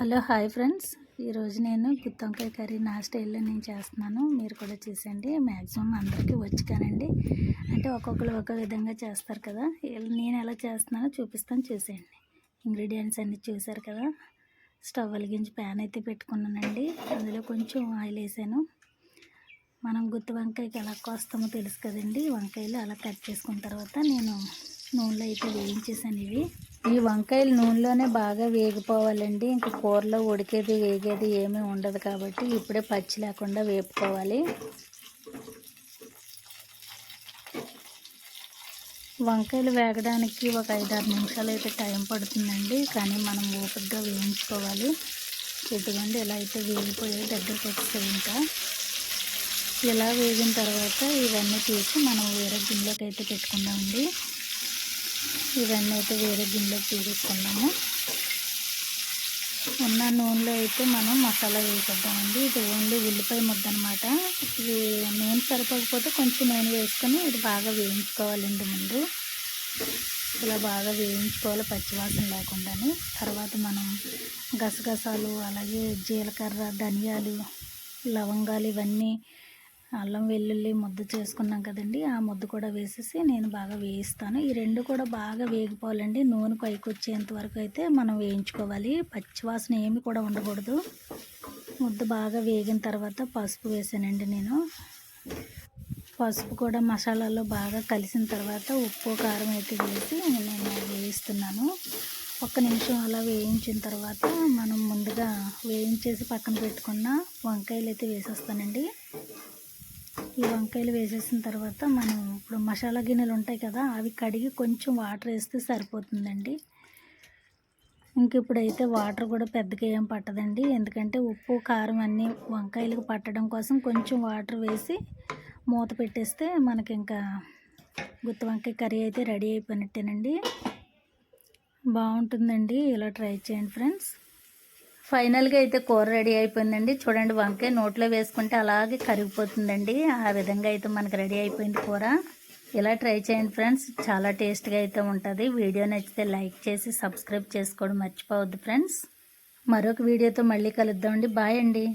Hello hi friends. ఈరోజు నేను గుత్తొంకాయ curry నా స్టైల్లో నేను చేస్తున్నాను. మీరు కూడా చేసేయండి. మ్యాక్సిమం అందరికీ వచ్చి కానండి. అంటే ఒక్కొక్కరు ఒక విధంగా చేస్తారు కదా. నేను ఎలా చేస్తున్నానో చూపిస్తాను. చూసేయండి. ఇంగ్రీడియంట్స్ అన్నీ చూసారు కదా. స్టవ్ వెలిగించి ప్యాన్ అయితే పెట్టుకున్నానండి. అందులో కొంచెం ఆయిల్ వేసాను. మనం గుత్తి వంకాయకి ఎలా కోస్తామో తెలుసు కదండి. వంకాయలు అలా కట్ చేసుకున్న తర్వాత నేను నూనెలో అయితే వేయించేసాను ఇవి. ఈ వంకాయలు నూనెలోనే బాగా వేగిపోవాలండి. ఇంకా కూరలో ఉడికేది వేగేది ఏమీ ఉండదు కాబట్టి ఇప్పుడే పచ్చి లేకుండా వేపుకోవాలి. వంకాయలు వేగడానికి ఒక ఐదారు నిమిషాలు అయితే టైం పడుతుందండి. కానీ మనం ఓపికగా వేయించుకోవాలి. ఇదిగోండి ఇలా అయితే వేగిపోయి దగ్గరికి వచ్చేది ఇంకా ఇలా వేగిన తర్వాత ఇవన్నీ తీసి మనం వేరే గిన్నెలోకి అయితే పెట్టుకుందామండి. ఇవన్నీ అయితే వేరే గిన్నెలోకి తీసుకున్నాము ఉన్న నూనెలో అయితే మనం మసాలా వేసేద్దామండి. ఇది ఓన్లీ ఉల్లిపాయ ముద్ద అనమాట ఇది నూనె సరిపోకపోతే కొంచెం నూనె వేసుకొని ఇది బాగా వేయించుకోవాలండి ముందు. ఇలా బాగా వేయించుకోవాలి పచ్చివాసన లేకుండానే. తర్వాత మనం గసగసాలు అలాగే జీలకర్ర ధనియాలు లవంగాలు ఇవన్నీ అల్లం వెల్లుల్లి ముద్ద చేసుకున్నాం కదండి. ఆ ముద్ద కూడా వేసేసి నేను బాగా వేయిస్తాను. ఈ రెండు కూడా బాగా వేగిపోవాలండి. నూనె పైకి వచ్చేంత వరకు అయితే మనం వేయించుకోవాలి. పచ్చివాసన ఏమి కూడా ఉండకూడదు. ముద్ద బాగా వేగిన తర్వాత పసుపు వేసానండి నేను. పసుపు కూడా మసాలాలో బాగా కలిసిన తర్వాత ఉప్పు కారం అయితే వేసి నేను వేయిస్తున్నాను. ఒక్క నిమిషం అలా వేయించిన తర్వాత మనం ముందుగా వేయించేసి పక్కన పెట్టుకున్న వంకాయలు అయితే వేసేస్తానండి. ఈ వంకాయలు వేసేసిన తర్వాత మనం ఇప్పుడు మసాలా గిన్నెలు ఉంటాయి కదా అవి కడిగి కొంచెం వాటర్ వేస్తే సరిపోతుందండి. ఇంక ఇప్పుడైతే వాటర్ కూడా పెద్దగా ఏం పట్టదండి. ఎందుకంటే ఉప్పు కారం అన్నీ వంకాయలకు పట్టడం కోసం కొంచెం వాటర్ వేసి మూత పెట్టేస్తే మనకి ఇంకా గుత్తి వంకాయ కర్రీ అయితే రెడీ అయిపోయినట్టేనండి. బాగుంటుందండి. ఇలా ట్రై చేయండి ఫ్రెండ్స్. ఫైనల్గా అయితే కూర రెడీ అయిపోయిందండి. చూడండి వంకాయ నోట్లో వేసుకుంటే అలాగే కరిగిపోతుందండి. ఆ విధంగా అయితే మనకు రెడీ అయిపోయింది కూర. ఇలా ట్రై చేయండి ఫ్రెండ్స్. చాలా టేస్ట్గా అయితే ఉంటుంది. వీడియో నచ్చితే లైక్ చేసి సబ్స్క్రైబ్ చేసుకోవడం మర్చిపోవద్దు ఫ్రెండ్స్. మరొక వీడియోతో మళ్ళీ కలుద్దామండి. బాయ్ అండి.